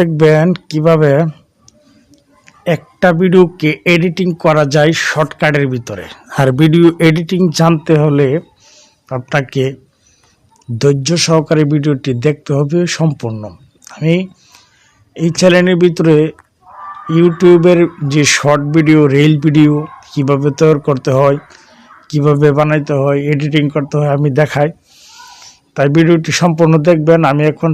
দেখবেন কীভাবে একটা ভিডিওকে এডিটিং করা যায় শর্টকাটের ভিতরে। আর ভিডিও এডিটিং জানতে হলে আপনাকে ধৈর্য সহকারে ভিডিওটি দেখতে হবে সম্পূর্ণ। আমি এই চ্যানেলের ভিতরে ইউটিউবের যে শর্ট ভিডিও রিল ভিডিও কীভাবে তৈরি করতে হয়, কীভাবে বানাইতে হয় এডিটিং করতে হয়, আমি দেখাই। তাই ভিডিওটি সম্পূর্ণ দেখবেন। আমি এখন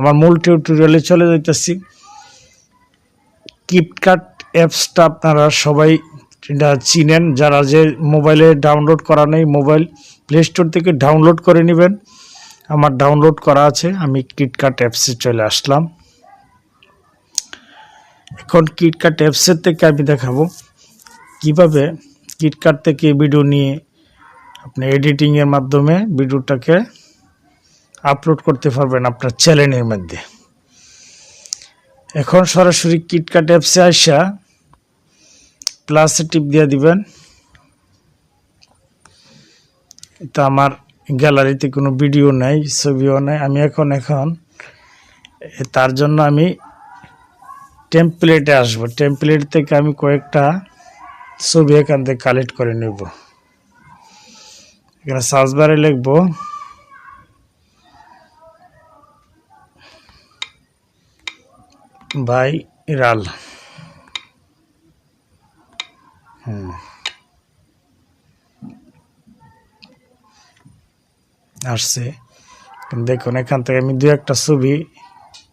আমার মূল টিউটোরিয়ালে চলে যাইতেছি। কিপকাট অ্যাপসটা আপনারা সবাই চিনেন। যারা যে মোবাইলে ডাউনলোড করা নেই মোবাইল প্লে স্টোর থেকে ডাউনলোড করে নেবেন। আমার ডাউনলোড করা আছে, আমি কিটকাট অ্যাপসে চলে আসলাম। এখন কিটকাট অ্যাপসের থেকে আমি দেখাবো কীভাবে কিটকাট থেকে ভিডিও নিয়ে আপনি এডিটিংয়ের মাধ্যমে ভিডিওটাকে আপলোড করতে পারবেন আপনার চ্যানেলের মধ্যে। এখন সরাসরি কিটকাট অ্যাপসে আসা প্লাসে টিপ দিয়ে দিবেন। তো আমার গ্যালারিতে কোনো ভিডিও নেই, ছবিও নেই। আমি এখন এখন তার জন্য আমি টেমপ্লেটে আসব। টেমপ্লেট থেকে আমি কয়েকটা ছবি এখান থেকে কালেক্ট করে নেব। এখানে সার্চ বারে লিখব ভাইরাল হুম। আসছে। দেখুন, এখান থেকে আমি দু একটা ছবি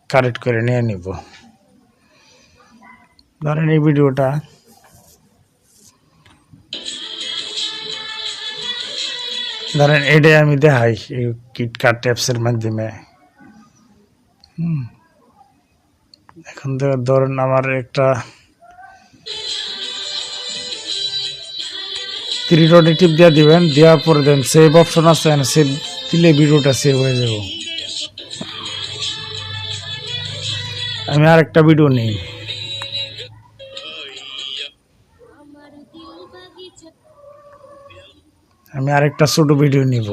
কালেক্ট করে নিয়ে নিব। ধরেন এই ভিডিওটা। ধরেন এটাই আমি দেখাই কিটকাট অ্যাপসের মাধ্যমে। হুম। এখন ধরেন আমার একটা থ্রি ডটে টিপ দিয়ে দিবেন, দেওয়ার পরে দেন সেভ অপশন আছে সেভ দিলে ভিডিওটা সেভ হয়ে যাব। আমি আর একটা ভিডিও নিই। আমি আরেকটা ছোট ভিডিও নিব।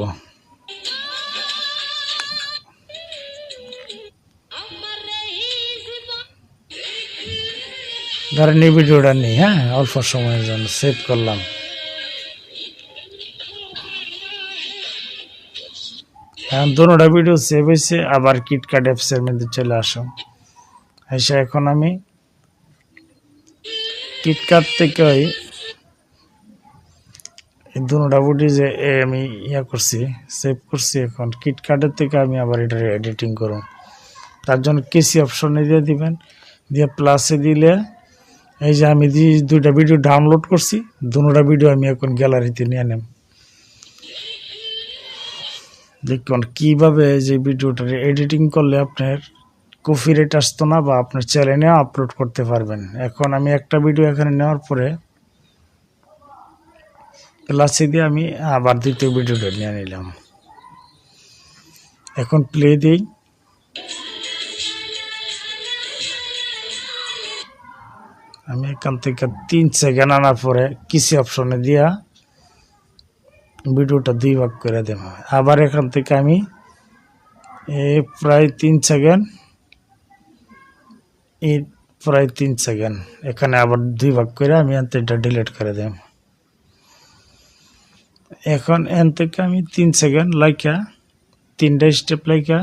ধরেন এই ভিডিওটা নিই হ্যাঁ? অল্প সময়ের জন্য সেভ করলাম। এখন দুটা ভিডিও সেভ হয়েছে, আবার কিটকাট অ্যাপসের মধ্যে চলে আসো এসে এখন আমি কিটকাট থেকে ওই এই দুটা ভিডিও যে আমি ইয়া করছি সেভ করছি, এখন কিটকাটের থেকে আমি আবার এটা এডিটিং করুন। তার জন্য কেসি অপশনে দিয়ে দিবেন। দিয়ে প্লাসে দিলে এই যে আমি দুইটা ভিডিও ডাউনলোড করছি, দুটা ভিডিও আমি এখন গ্যালারিতে নিয়ে নেব দেখুন, কীভাবে যে ভিডিওটা এডিটিং করলে আপনার কপিরাইট আসতো না বা আপনার চ্যানেলে আপলোড করতে পারবেন। এখন আমি একটা ভিডিও এখানে নেওয়ার পরে প্লাসে দিয়ে আমি আবার দ্বিতীয় ভিডিওটা নিয়ে নিলাম। এখন প্লে দিই। আমি এখান থেকে তিন সেকেন্ড আনার পরে কিসি অপশনে দিয়া ভিডিওটা দুই ভাগ করে দেব। আবার এখান থেকে আমি এ প্রায় তিন সেকেন্ড এই প্রায় তিন সেকেন্ড এখানে আবার দুই ভাগ করে আমি এটা ডিলিট করে দেব। এখন এন থেকে আমি তিন সেকেন্ড লাইকা, তিনটা স্টেপ লাইকা,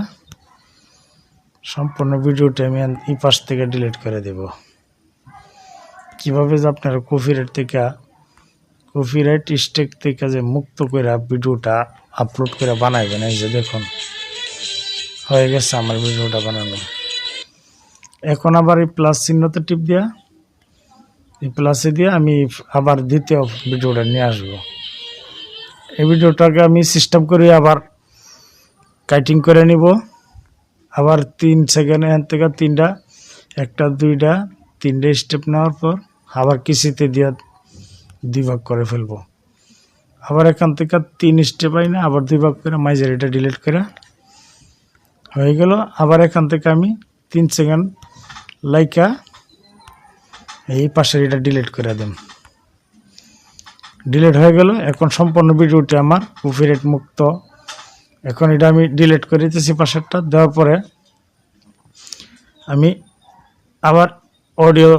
সম্পূর্ণ ভিডিওটা আমি এই পাশ থেকে ডিলিট করে দেব। কীভাবে যে আপনারা কপিরাইট থেকে কপিরাইট স্টেক থেকে যে মুক্ত করে ভিডিওটা আপলোড করে বানাইবেন, এই যে দেখুন, হয়ে গেছে আমার ভিডিওটা বানানো। এখন আবার এই প্লাস চিহ্নতে টিপ দিয়া, এই প্লাসে দিয়ে আমি আবার দ্বিতীয় ভিডিওটা নিয়ে আসব। এই ভিডিওটাকে আমি সিস্টেম করে আবার কাটিং করে নিব। আবার তিন সেকেন্ড এখান থেকে তিনটা, একটা, দুইটা, তিনটে স্টেপ নেওয়ার পর আবার কিসিতে দিয়ে দুই ভাগ করে ফেলব। আবার এখান থেকে তিন স্টেপ আই না আবার দুই ভাগ করে মাইজের এটা ডিলিট করে হয়ে গেল। আবার এখান থেকে আমি তিন সেকেন্ড লাইকা এই পাশের এটা ডিলিট করে দেন ডিলিট হয়ে গেল। এখন সম্পূর্ণ ভিডিওটি আমার কপিরাইট মুক্ত। এখন এটা আমি ডিলিট করে দিতেছি পাশেরটা। দেওয়ার পরে আমি আবার অডিও